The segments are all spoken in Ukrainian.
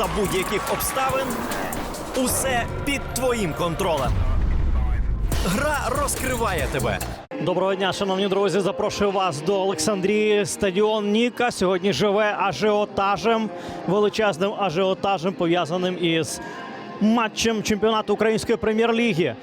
за будь-яких обставин. Усе під твоїм контролем. Гра розкриває тебе. Доброго дня, шановні друзі. Запрошую вас до Олександрії. Стадіон Ніка сьогодні живе ажіотажем, величезним ажіотажем, пов'язаним із матчем чемпіонату української прем'єр-ліги.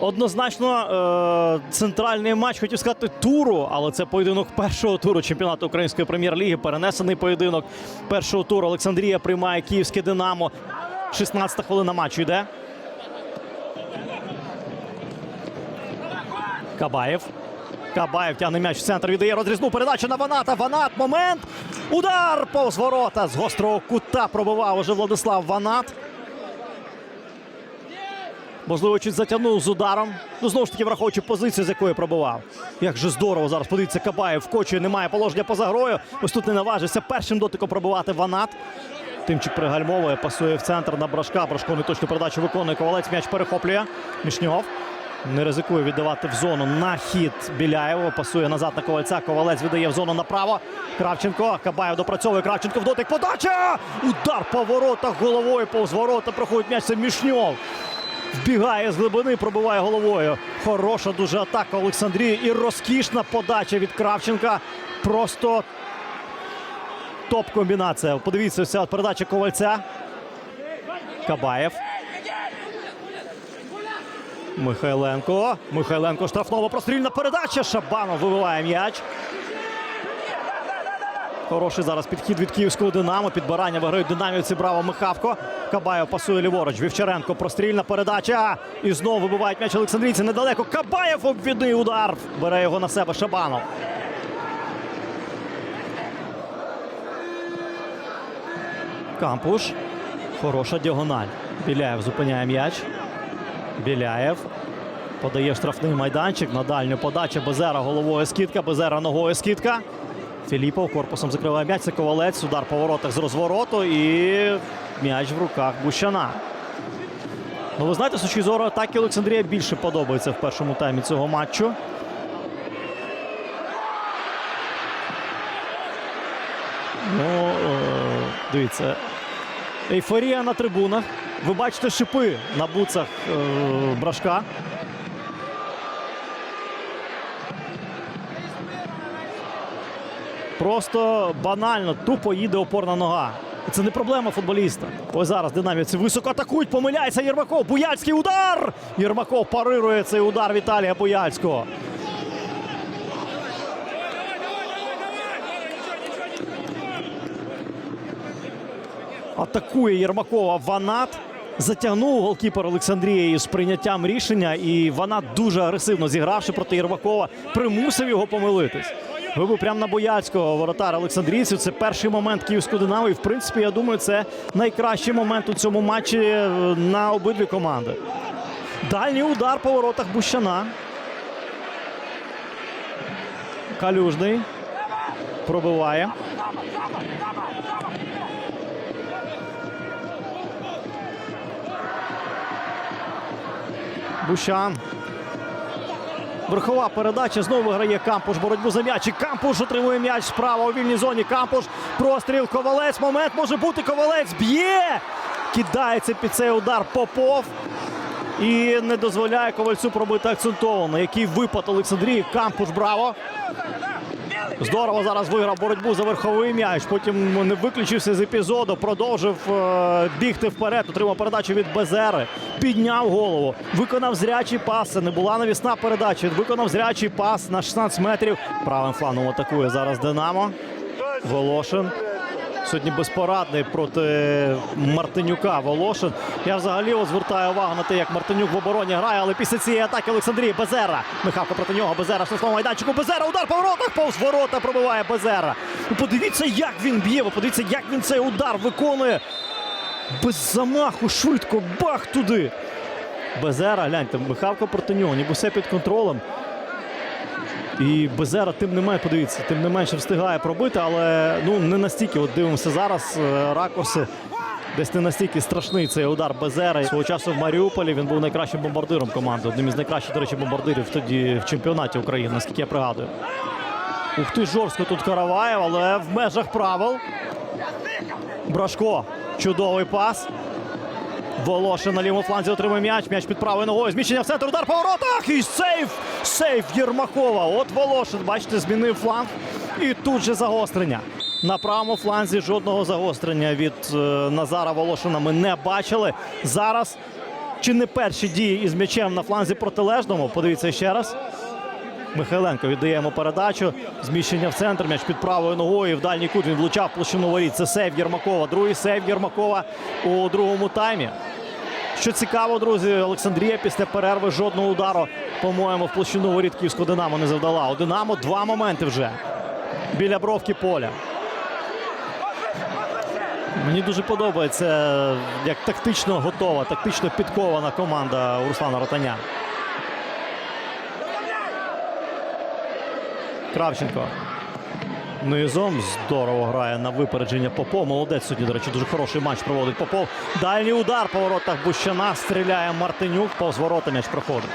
Однозначно, е, центральний матч хотів сказати туру, але це поєдинок першого туру чемпіонату української прем'єр-ліги. Перенесений поєдинок першого туру. Олександрія приймає київське Динамо. 16 хвилина матчу йде. Кабаєв. Кабаєв тягне м'яч в центр. Віддає розрізну передачу на Ваната. Ванат. Момент. Удар повз ворота. З гострого кута пробивав уже Владислав Ванат. Можливо, чуть затягнув з ударом. Ну, знову ж таки, враховуючи позицію, з якої пробивав. Як же здорово зараз. Подивіться, Кабаєв вкочує, немає положення поза грою. Ось тут не наважився першим дотиком пробивати Ванат. Тимчик пригальмовує, пасує в центр на Брашка. Брашко неточну передачу виконує. Ковалець м'яч перехоплює. Мішньов. Не ризикує віддавати в зону на хід Біляєва. Пасує назад на ковальця. Ковалець віддає в зону направо. Кравченко. Кабаєв допрацьовує. Кравченко в дотик. Подача! Удар по воротах головою повз ворота. Проходить м'яч. Це Мішньов. Вбігає з глибини, пробиває головою. Хороша дуже атака Олександрії. І розкішна подача від Кравченка. Просто топ-комбінація. Подивіться, от передача ковальця. Кабаєв. Михайленко. Михайленко штрафнова прострільна передача. Шабанов вибиває м'яч. Хороший зараз підхід від київського Динамо. Підбирання виграють динамівці. Браво Михавко. Кабаєв пасує ліворуч. Вівчаренко. Прострільна передача. І знову вибивають м'яч Олександрійці. Недалеко. Кабаєв обвідний удар. Бере його на себе Шабанов. Кампуш. Хороша діагональ. Біляєв зупиняє м'яч. Біляєв. Подає штрафний майданчик на дальню подачу. Безера головою скидка. Безера ногою скидка. Філіпов корпусом закриває м'яч. Це ковалець. Удар по воротах з розвороту. І м'яч в руках Бущана. Ну, ви знаєте, з точки зору атаки Олександрія більше подобається в першому таймі цього матчу. Ну, е, дивіться. Ейфорія на трибунах. Ви бачите шипи на буцах е, брашка. Просто банально, тупо їде опорна нога. Це не проблема футболіста. Ось зараз динамівці високо атакують, помиляється Єрмаков. Буяльський удар! Єрмаков парирує цей удар Віталія Буяльського. Атакує Єрмакова Ванат. Затягнув голкіпер Олександрії з прийняттям рішення, і Ванат дуже агресивно зігравши проти Єрмакова, примусив його помилитись. Вибив прямо на Бояцького воротар Олександрійців. Це перший момент київського динамо. І в принципі, я думаю, це найкращий момент у цьому матчі е, на обидві команди. Дальній удар по воротах Бущана. Калюжний пробиває. Бущан. Верхова передача знову виграє Кампуш. Боротьбу за м'яч. І Кампуш отримує м'яч справа у вільній зоні. Кампуш. Простріл. Ковалець. Момент може бути. Ковалець б'є. Кидається під цей удар Попов. І не дозволяє ковальцю пробити акцентовано. Який випад Олександрії. Кампуш. Браво. Здорово зараз виграв боротьбу за верховий м'яч. Потім не виключився з епізоду, продовжив е, бігти вперед. Отримав передачу від Безери. Підняв голову. Виконав зрячий пас. Не була навісна передача. Виконав зрячий пас на 16 метрів. Правим фланом атакує зараз Динамо. Волошин. Сьогодні безпорадний проти Мартинюка. Волошин. Я взагалі звертаю увагу на те, як Мартинюк в обороні грає, але після цієї атаки Олександрії Безера. Михавко проти нього. Безера в майданчику. Безера. Удар по воротах. Повз ворота пробиває Безера. Ну, подивіться, як він б'є. Ви подивіться, як він цей удар виконує. Без замаху, швидко, бах туди. Безера, гляньте, Михавко проти нього, ніби все під контролем. І Безера тим не менше, подивіться, тим не менше встигає пробити, але ну не настільки. От дивимося зараз е, ракурси. Десь не настільки страшний цей удар Безера. Свого часу в Маріуполі він був найкращим бомбардиром команди. Одним із найкращих, до речі, бомбардирів тоді в чемпіонаті України, наскільки я пригадую. Ух ти, жорстко тут Караваєв, але в межах правил. Брашко. Чудовий пас. Волошин на лівому фланзі отримує м'яч. М'яч під правою ногою. Зміщення в центр. Удар по воротах. І сейф! Сейф Єрмакова. От Волошин, бачите, змінив фланг. І тут же загострення. На правому фланзі жодного загострення від е, Назара Волошина ми не бачили. Зараз чи не перші дії із м'ячем на фланзі протилежному? Подивіться ще раз. Михайленко віддає йому передачу. Зміщення в центр. М'яч під правою ногою. В дальній кут він влучав площину воріт. Це сейв Єрмакова. Другий сейв Єрмакова у другому таймі. Що цікаво, друзі, Олександрія після перерви жодного удару, по-моєму, в площину воріт Київського Динамо не завдала. У Динамо два моменти вже біля бровки поля. Мені дуже подобається, як тактично готова, тактично підкована команда Руслана Ротаня. Кравченко. Низом здорово грає на випередження Попов. Молодець сьогодні, до речі, дуже хороший матч проводить Попов. Дальній удар по воротах Бущана. Стріляє Мартинюк. Повз ворота м'яч проходить.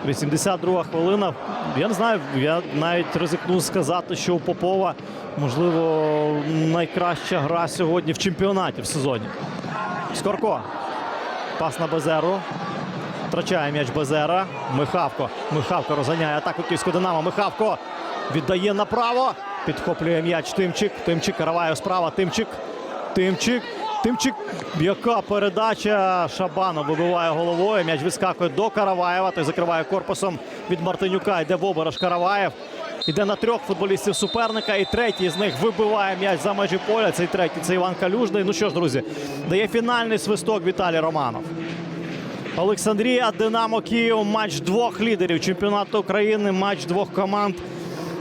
– 82 хвилина. Я не знаю, я навіть ризикну сказати, що у Попова, можливо, найкраща гра сьогодні в чемпіонаті в сезоні. Скорко. Пас на Безеру. Втрачає м'яч Безера. Михавко. Михавко розганяє атаку Київського Динамо. Михавко віддає направо. Підхоплює м'яч Тимчик. Тимчик Караваєв справа. Тимчик. Тимчик. Тимчик. Яка передача. Шабанов вибиває головою. М'яч вискакує до Караваєва. Той закриває корпусом від Мартинюка. Йде в оборож Караваєв. Іде на трьох футболістів суперника. І третій з них вибиває м'яч за межі поля. Цей третій це Іван Калюжний. Ну що ж, друзі, дає фінальний свисток Віталій Романов. Олександрія, Динамо Київ. Матч двох лідерів чемпіонату України. Матч двох команд,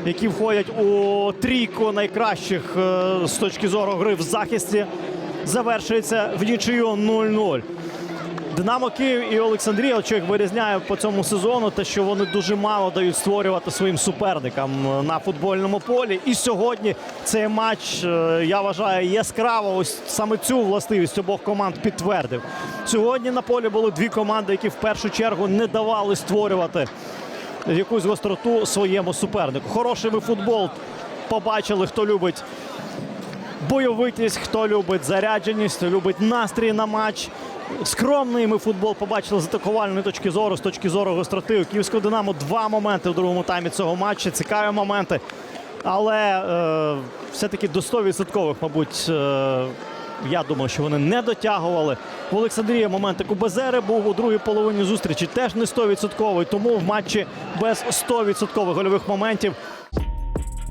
які входять у трійку найкращих е, з точки зору гри в захисті. Завершується в нічию 0-0. Динамо Київ і Олександрія, от що їх вирізняє по цьому сезону, те, що вони дуже мало дають створювати своїм суперникам е, на футбольному полі. І сьогодні цей матч, е, я вважаю, яскраво ось саме цю властивість обох команд підтвердив. Сьогодні на полі були дві команди, які в першу чергу не давали створювати якусь гостроту своєму супернику. Хороший ми футбол побачили, хто любить бойовитість, хто любить зарядженість, хто любить настрій на матч. Скромний ми футбол побачили з атакувальної точки зору, з точки зору гостроти. У Київського Динамо два моменти в другому таймі цього матчу. Цікаві моменти. Але е, все-таки до 100%, мабуть, е, я думаю, що вони не дотягували. В Олександрії моментик у Безери був у другій половині зустрічі теж не 100%, тому в матчі без 100% гольових моментів